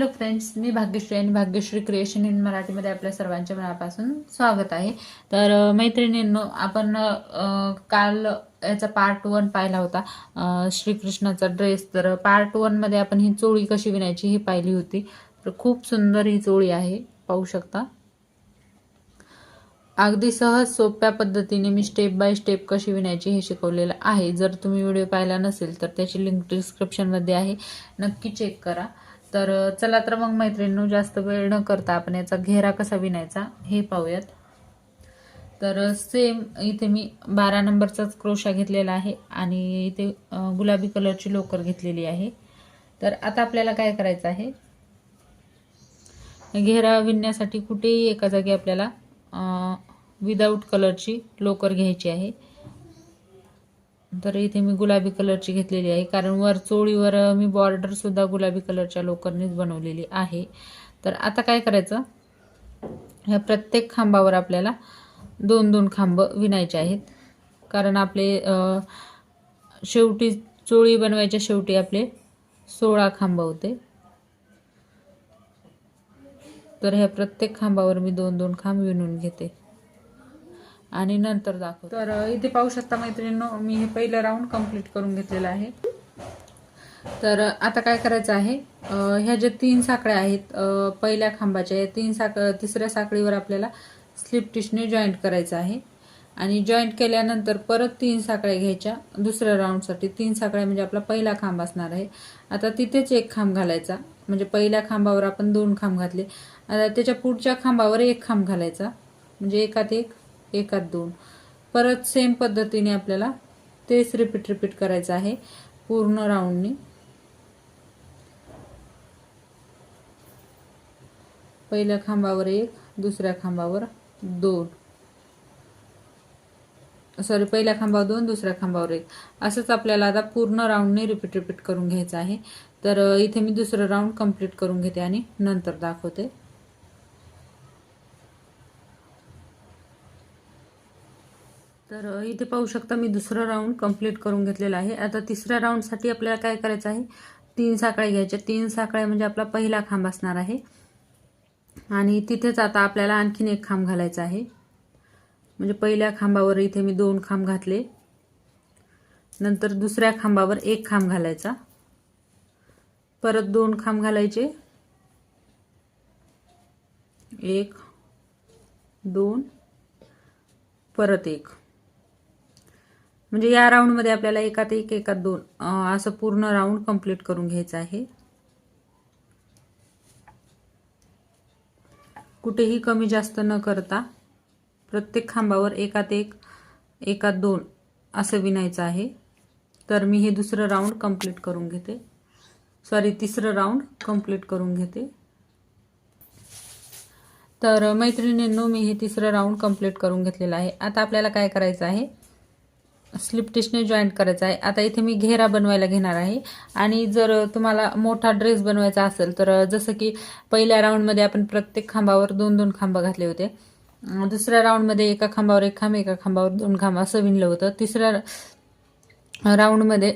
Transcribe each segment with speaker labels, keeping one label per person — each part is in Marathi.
Speaker 1: हॅलो फ्रेंड्स मी भाग्यश्री आणि भाग्यश्री क्रिएशन इन मराठीमध्ये आपल्या सर्वांच्या मनापासून स्वागत आहे. तर मैत्रिणींनो आपण काल याचा पार्ट वन पाहिला होता. श्रीकृष्णाचा ड्रेस तर पार्ट वनमध्ये आपण ही चोळी कशी विणायची ही पाहिली होती. तर खूप सुंदर ही चोळी आहे. पाहू शकता. अगदी सहज सोप्या पद्धतीने मी स्टेप बाय स्टेप कशी विणायची हे शिकवलेलं आहे. जर तुम्ही व्हिडिओ पाहिला नसेल तर त्याची लिंक डिस्क्रिप्शनमध्ये आहे. नक्की चेक करा. तर चला तर मग मैत्रिणींनो जास्त वेळ न करता आपण याचा घेरा कसा विणायचा हे पाहूयात. तर सेम इथे मी बारा नंबरचाच क्रोशा घेतलेला आहे आणि इथे गुलाबी कलरची लोकर घेतलेली आहे. तर आता आपल्याला काय करायचं आहे? घेरा विणण्यासाठी कुठेही एका जागी आपल्याला विदाऊट कलरची लोकर घ्यायची आहे. तर इथे मी गुलाबी कलरची घेतलेली आहे. कारण वर चोळीवर मी बॉर्डरसुद्धा गुलाबी कलरच्या लोकरनीच बनवलेली आहे. तर आता काय करायचं? ह्या प्रत्येक खांबावर आपल्याला दोन दोन खांब विणायचे आहेत. कारण आपले शेवटी चोळी बनवायच्या शेवटी आपले सोळा खांब होते. तर ह्या प्रत्येक खांबावर मी दोन दोन खांब विणून घेते. आणि नंतर दाखव तर इथे पाहू शकता मैत्रिणींनो मी हे पहिलं राऊंड कंप्लीट करून घेतलेलं आहे. तर आता काय करायचं आहे? ह्या ज्या तीन साखळ्या आहेत पहिल्या खांबाच्या या तीन साख तिसऱ्या साखळीवर आपल्याला स्लिप टिशने जॉईंट करायचं आहे. आणि जॉईंट केल्यानंतर परत तीन साखळ्या घ्यायच्या. दुसऱ्या राऊंडसाठी तीन साखळ्या म्हणजे आपला पहिला खांब असणार आहे. आता तिथेच एक खांब घालायचा. म्हणजे पहिल्या खांबावर आपण दोन खांब घातले. आता त्याच्या पुढच्या खांबावर एक खांब घालायचा. म्हणजे एकात एक एकात दोन. परत सेम पद्धतीने आपल्याला तेच रिपीट रिपीट करायचं आहे. पूर्ण राऊंडनी पहिल्या खांबावर एक दुसऱ्या खांबावर दोन. सॉरी पहिल्या खांबावर दोन दुसऱ्या खांबावर एक. असंच आपल्याला आता पूर्ण राऊंडने रिपीट रिपीट करून घ्यायचं आहे. तर इथे मी दुसरं राऊंड कंप्लीट करून घेते आणि नंतर दाखवते. तर इथे पाहू शकता मी दुसरं राऊंड कंप्लीट करून घेतलेला आहे. आता तिसऱ्या राऊंडसाठी आपल्याला काय करायचं आहे? तीन साखळ्या घ्यायच्या. तीन साखळ्या म्हणजे आपला पहिला खांब असणार आहे. आणि तिथेच आता आपल्याला आणखीन एक खांब घालायचा आहे. म्हणजे पहिल्या खांबावर इथे मी दोन खांब घातले. नंतर दुसऱ्या खांबावर एक खांब घालायचा. परत दोन खांब घालायचे. एक दोन परत एक. म्हणजे या राऊंडमध्ये आपल्याला एकात एक एकात दोन असं पूर्ण राऊंड कंप्लीट करून घ्यायचं आहे. कुठेही कमी जास्त न करता प्रत्येक खांबावर एकात एक एकात दोन असं विणायचं आहे. तर मी हे दुसरं राऊंड कंप्लीट करून घेते. सॉरी तिसरं राऊंड कंप्लीट करून घेते. तर मैत्रिणींनो मी हे तिसरं राऊंड कंप्लीट करून घेतलेलं आहे. आता आपल्याला काय करायचं आहे? स्लिप टिशने जॉईंट करायचं आहे. आता इथे मी घेरा बनवायला घेणार आहे. आणि जर तुम्हाला मोठा ड्रेस बनवायचा असेल तर जसं की पहिल्या राऊंडमध्ये आपण प्रत्येक खांबावर दोन दोन खांब घातले होते. दुसऱ्या राऊंडमध्ये एका खांबावर एक खांब एका खांबावर दोन खांब असं विणलं होतं. तिसऱ्या राऊंडमध्ये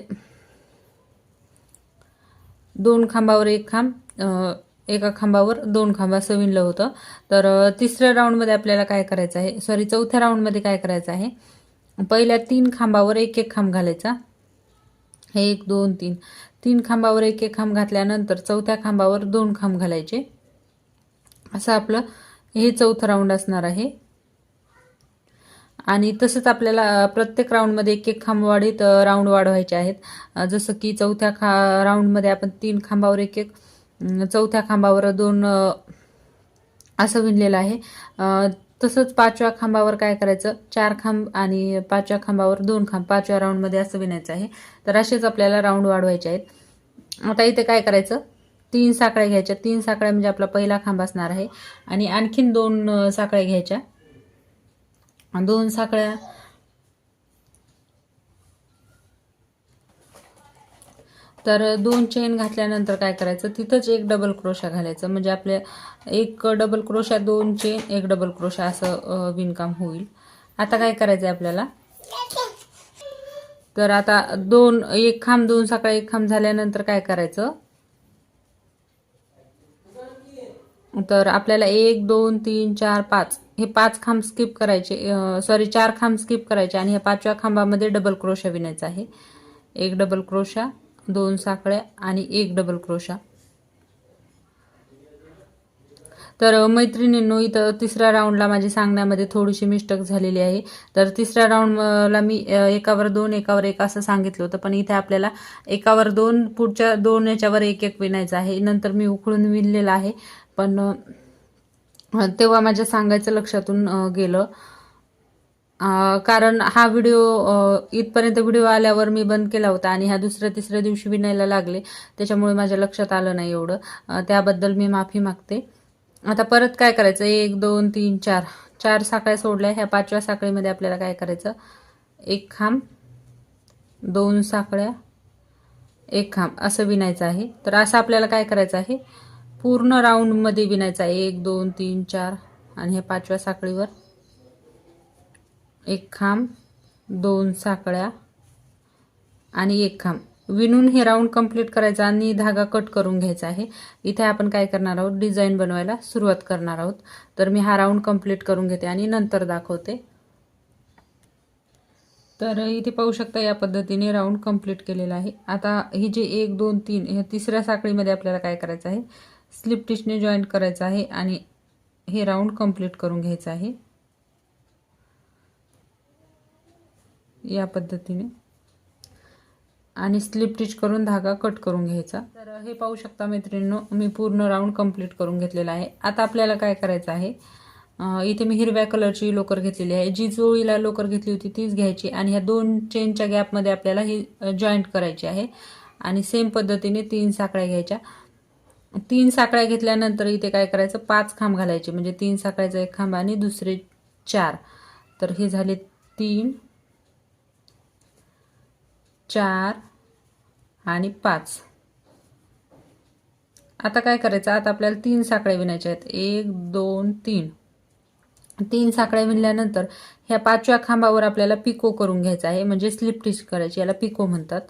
Speaker 1: दोन खांबावर एक खांब एका खांबावर दोन खांब असं विणलं होतं. तर तिसऱ्या राऊंडमध्ये आपल्याला काय करायचं आहे? सॉरी चौथ्या राऊंडमध्ये काय करायचं आहे? पहिल्या तीन खांबावर एक एक खांब घालायचा. एक दोन तीन. तीन खांबावर एक एक खांब घातल्यानंतर चौथ्या खांबावर दोन खांब घालायचे. असं आपलं हे चौथं राऊंड असणार आहे. आणि तसंच आपल्याला प्रत्येक राऊंडमध्ये एक एक खांब वाढीत राऊंड वाढवायचे आहेत. जसं की चौथ्या खा राऊंडमध्ये आपण तीन खांबावर एक एक चौथ्या खांबावर दोन असं विणलेलं आहे. तसंच पाचव्या खांबावर काय करायचं? चार खांब आणि पाचव्या खांबावर दोन खांब. पाचव्या राऊंडमध्ये असं विणायचं आहे. तर असेच आपल्याला राऊंड वाढवायचे आहेत. आता इथे काय करायचं? तीन साखळ्या घ्यायच्या. तीन साखळ्या म्हणजे आपला पहिला खांब असणार आहे. आणि आणखीन दोन साखळ्या घ्यायच्या. दोन साखळ्या. तर दोन चेन घातल्यानंतर काय करायचं? तिथंच एक डबल क्रोशा घालायचं. म्हणजे आपल्या एक डबल क्रोशा दोन चेन एक डबल क्रोशा असं विणकाम होईल. आता काय करायचं आहे आपल्याला? तर आता दोन एक खांब दोन सकाळी एक खांब झाल्यानंतर काय करायचं? तर आपल्याला एक दोन तीन चार पाच. हे पाच खांब स्किप करायचे सॉरी चार खांब स्किप करायचे आणि ह्या पाचव्या खांबामध्ये डबल क्रोशा विणायचा आहे. एक डबल क्रोशा दोन साखळ्या आणि एक डबल क्रोशा तर मैत्रिणींनो इथं तिसऱ्या राऊंडला माझी सांगण्यामध्ये थोडीशी मिस्टेक झालेली आहे. तर तिसऱ्या राऊंडला मी एकावर दोन एकावर एक असं सांगितलं होतं. पण इथे आपल्याला एकावर दोन पुढच्या दोन याच्यावर एक एक विणायचं आहे. नंतर मी उकळून विणलेलं आहे. पण तेव्हा माझ्या सांगायचं लक्षातून गेलं. कारण हा व्हिडिओ इथपर्यंत व्हिडिओ आल्यावर मी बंद केला होता आणि ह्या दुसऱ्या तिसऱ्या दिवशी विणायला लागले. त्याच्यामुळे माझ्या लक्षात आलं नाही एवढं. त्याबद्दल मी माफी मागते. आता परत काय करायचं? एक दोन तीन चार. चार साखळ्या सोडल्या. ह्या पाचव्या साखळीमध्ये आपल्याला काय करायचं? एक खांब दोन साखळ्या एक खांब. असं विणायचं आहे. तर असं आपल्याला काय करायचं आहे? पूर्ण राऊंडमध्ये विणायचं आहे. एक दोन तीन चार. आणि ह्या पाचव्या साखळीवर एक खांब दोन साकळ्या आणि एक खांब. विणून हे राऊंड कंप्लीट करायचं आणि धागा कट करून घ्यायचा आहे. इथे आपण काय करणार आहोत? डिझाईन बनवायला सुरुवात करणार आहोत. तर मी हा राऊंड कंप्लीट करून घेते आणि नंतर दाखवते. तर इथे पाहू शकता या पद्धतीने राऊंड कंप्लीट केलेला आहे. आता ही जे एक दोन तीन ह्या तिसऱ्या साखळीमध्ये आपल्याला काय करायचं आहे? स्लिप टिचने जॉईंट करायचं आहे आणि हे राऊंड कंप्लीट करून घ्यायचं आहे. या पद्धतीने. आणि स्लिप टिच करून धागा कट करून घ्यायचा. तर हे पाहू शकता मैत्रिणींनो मी पूर्ण राऊंड कंप्लीट करून घेतलेला आहे. आता आपल्याला काय करायचं आहे? इथे मी हिरव्या कलरची लोकर घेतलेली आहे. जी जोळीला लोकर घेतली होती तीच घ्यायची. आणि ह्या दोन चेनच्या गॅपमध्ये आपल्याला ही जॉईंट करायची आहे. आणि सेम पद्धतीने तीन साकळ्या घ्यायच्या. तीन साकळ्या घेतल्यानंतर इथे काय करायचं? पाच खांब घालायचे. म्हणजे तीन साकळ्याचा एक खांब आणि दुसरे चार. तर हे झाले तीन. चार आणि पाच. आता काय करायचं? आता आपल्याला तीन साखळ्या विणायच्या आहेत. एक दोन तीन. तीन साखळ्या विणल्यानंतर ह्या पाचव्या खांबावर आपल्याला पिको करून घ्यायचा आहे. म्हणजे स्लिप टिच करायची याला पिको म्हणतात.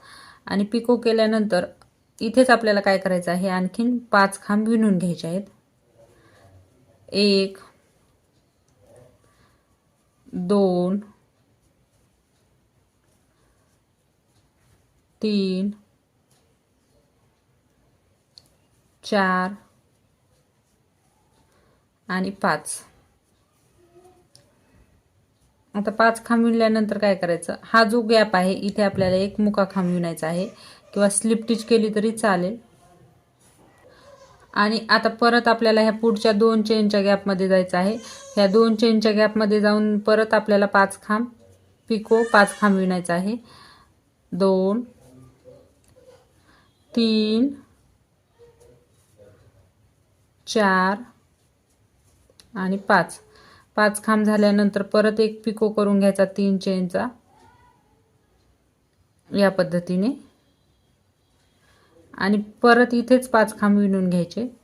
Speaker 1: आणि पिको केल्यानंतर इथेच आपल्याला काय करायचं आहे? आणखीन पाच खांब विणून घ्यायचे आहेत. एक दोन तीन चार आणि पाच. आता पाच खांब विणल्यानंतर काय करायचं? हा जो गॅप आहे इथे आपल्याला एक मुका खांब विणायचा आहे. किंवा स्लिप टिच केली तरी चालेल. आणि आता परत आपल्याला ह्या पुढच्या दोन चेनच्या गॅपमध्ये जायचं आहे. ह्या दोन चेनच्या गॅपमध्ये जाऊन परत आपल्याला पाच खांब पिको पाच खांब विणायचा आहे. दोन तीन चार आणि पाच. पाच खांब झाल्यानंतर परत एक पिको करून घ्यायचा तीन चेनचा. या पद्धतीने. आणि परत इथेच पाच खांब विणून घ्यायचे.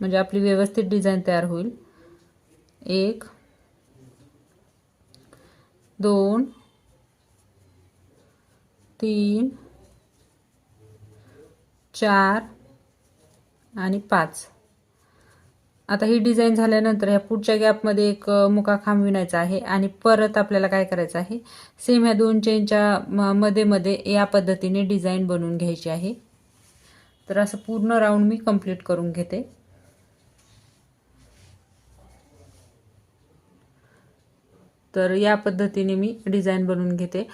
Speaker 1: म्हणजे आपली व्यवस्थित डिझाईन तयार होईल. एक दोन तीन चार आणि पाच. आता ही डिझाईन झाल्यानंतर ह्या पुढच्या गॅपमध्ये एक मुका खांब विणायचा आहे आणि परत आपल्याला काय करायचं आहे? सेम ह्या दोन चेनच्या म- मध्ये मध्ये या पद्धतीने डिझाईन बनवून घ्यायची आहे. तर असं पूर्ण राऊंड मी कंप्लीट करून घेते. तर या पद्धतीने मी डिझाईन बनवून घेते.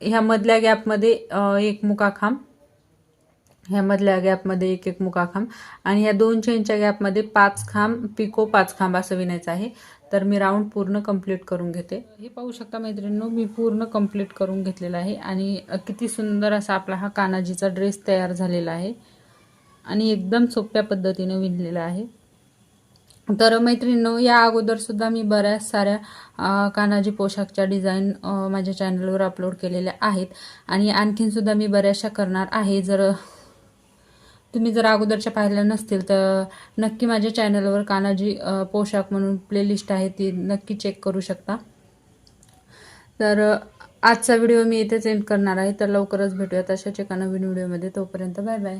Speaker 1: ह्या मधल्या गॅपमध्ये एक मुका खांब ह्यामधल्या गॅपमध्ये एक एक मुका खांब. आणि या दोन चेनच्या गॅपमध्ये पाच खांब पिको पाच खांब असं विणायचं आहे. तर मी राऊंड पूर्ण कंप्लीट करून घेते. हे पाहू शकता मैत्रिणींनो मी पूर्ण कंप्लीट करून घेतलेला आहे. आणि किती सुंदर असा आपला हा कानाजीचा ड्रेस तयार झालेला आहे. आणि एकदम सोप्या पद्धतीने विणलेला आहे. तर मैत्रिणींनो या अगोदरसुद्धा मी बऱ्याच साऱ्या कानाजी पोशाखच्या डिझाईन माझ्या चॅनलवर अपलोड केलेल्या आहेत. आणि आणखीन सुद्धा मी बऱ्याचशा करणार आहे. जर तुम्ही जर अगोदरच्या पाहिल्या नसतील तर नक्की माझ्या चॅनलवर कानाजी पोशाख म्हणून प्लेलिस्ट आहे ती नक्की चेक करू शकता. तर आजचा व्हिडिओ मी इथेच एंड करणार आहे. तर लवकरच भेटूयात अशाच एका नवीन व्हिडिओमध्ये तोपर्यंत बाय बाय